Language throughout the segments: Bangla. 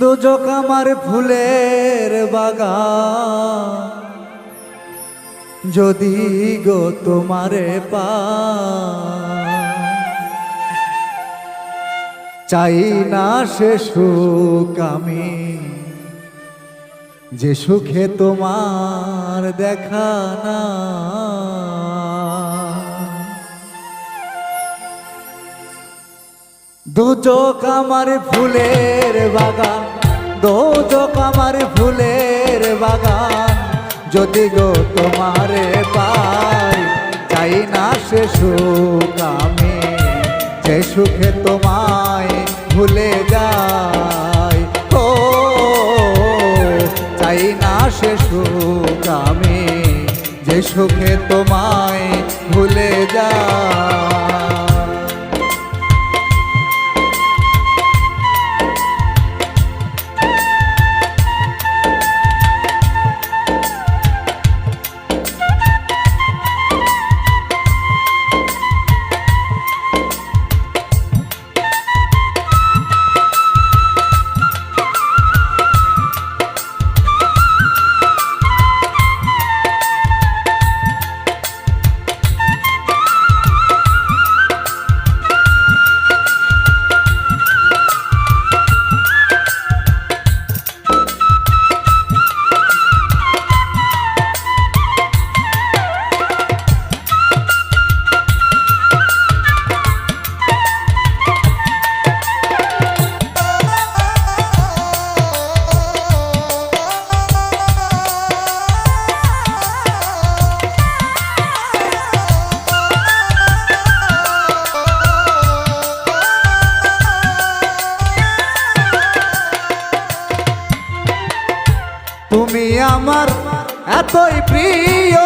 দুজক আমার ফুলের বাগান। যদি গো তোমারে পা চাই না সে সুখ আমি। যে সুখে তোমার দেখা না। দুচোখ আমার ফুলের বাগান দুচোখ আমার ফুলের বাগান। যদি গো তোমারে পাই, চাই না সে সুখ আমি, যে সুখে তোমায় ভুলে যাই। ও, চাই না সে সুখ আমি, যে সুখে তোমায় ভুলে যাই। এতই প্রিয়।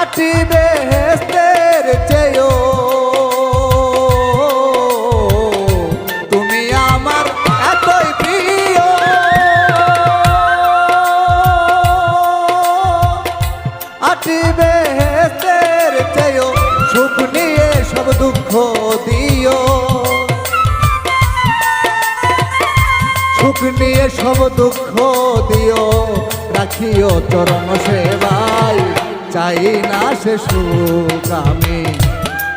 আটি বেহেস্তের চেয়েও। তুমি আমার এতই প্রিয়। আটি বেহেস্তের চেয়েও। সুখ নিয়ে সব দুঃখ দিও। সুখ নিয়ে সব দুঃখ রাখিও চরণ সেবাই চাই না সে সুখ আমি।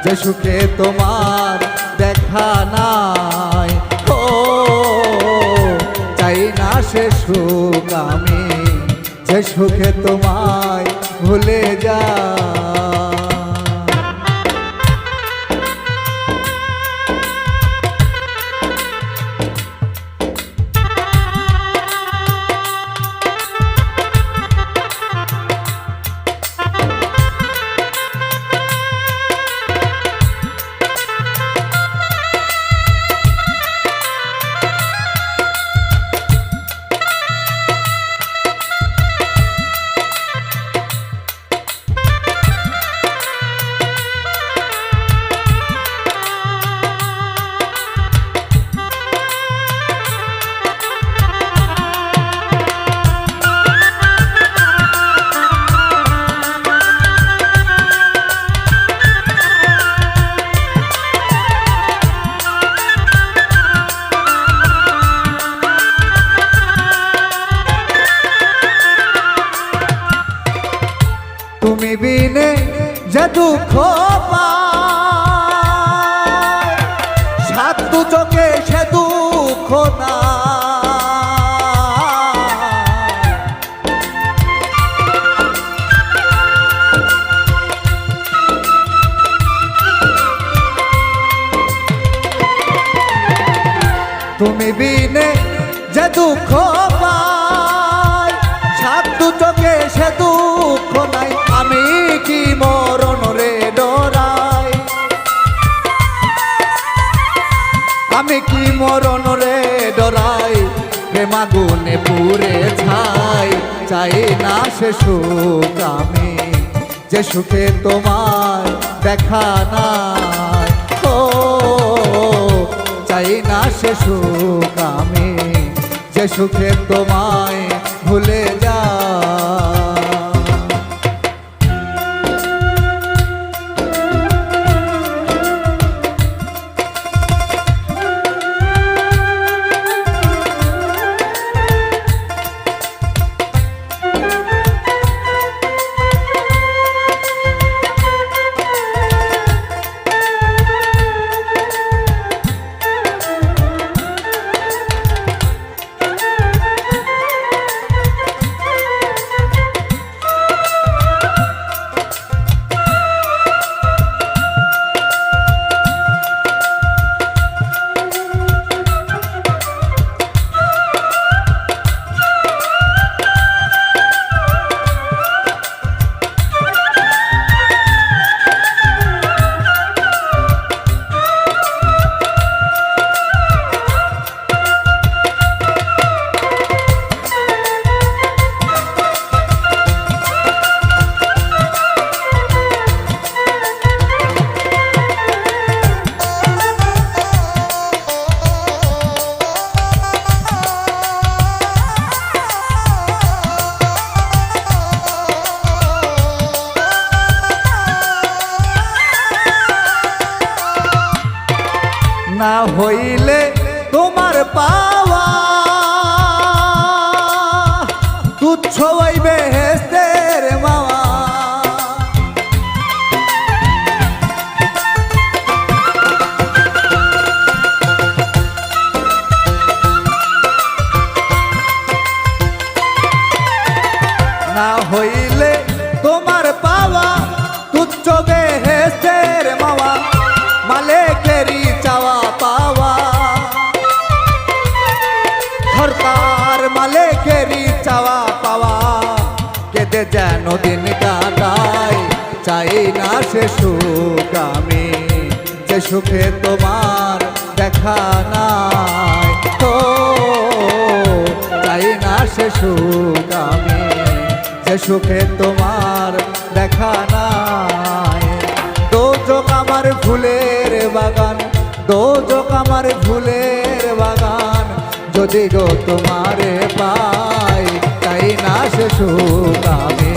যে সুখে তোমার দেখা নাই। ও, চাই না সে সুখ আমি। যে সুখে তোমায় ভুলে যা দুঃখ পায়। দু চোখে সে দুঃখ না তুমি বিনে যে দুঃখ প্রেমাগুনে পুরে ছাই, চাই না সে সুখ আমি। যে সুখে তোমার দেখা নাই, ও, চাই না সে সুখ আমি। যে সুখে তোমায় ভুলে যা হইলে তোমার পাওয়া। তুচ্ছ ওই বেহেস্তের মাওয়া। না হইলে তোমার পাওয়া তুচ্ছ বেহেস্তের যেন দিন কাটাই, চাই না সে সুখ আমি। যে সুখে তোমার দেখা নাই তো, চাই না সে সুখ আমি। যে সুখে তোমার দেখা নাই। দোজক আমার ফুলের বাগান তো দোজক আমার ফুলের বাগান। যদি গো তোমারে সে সুখ আমি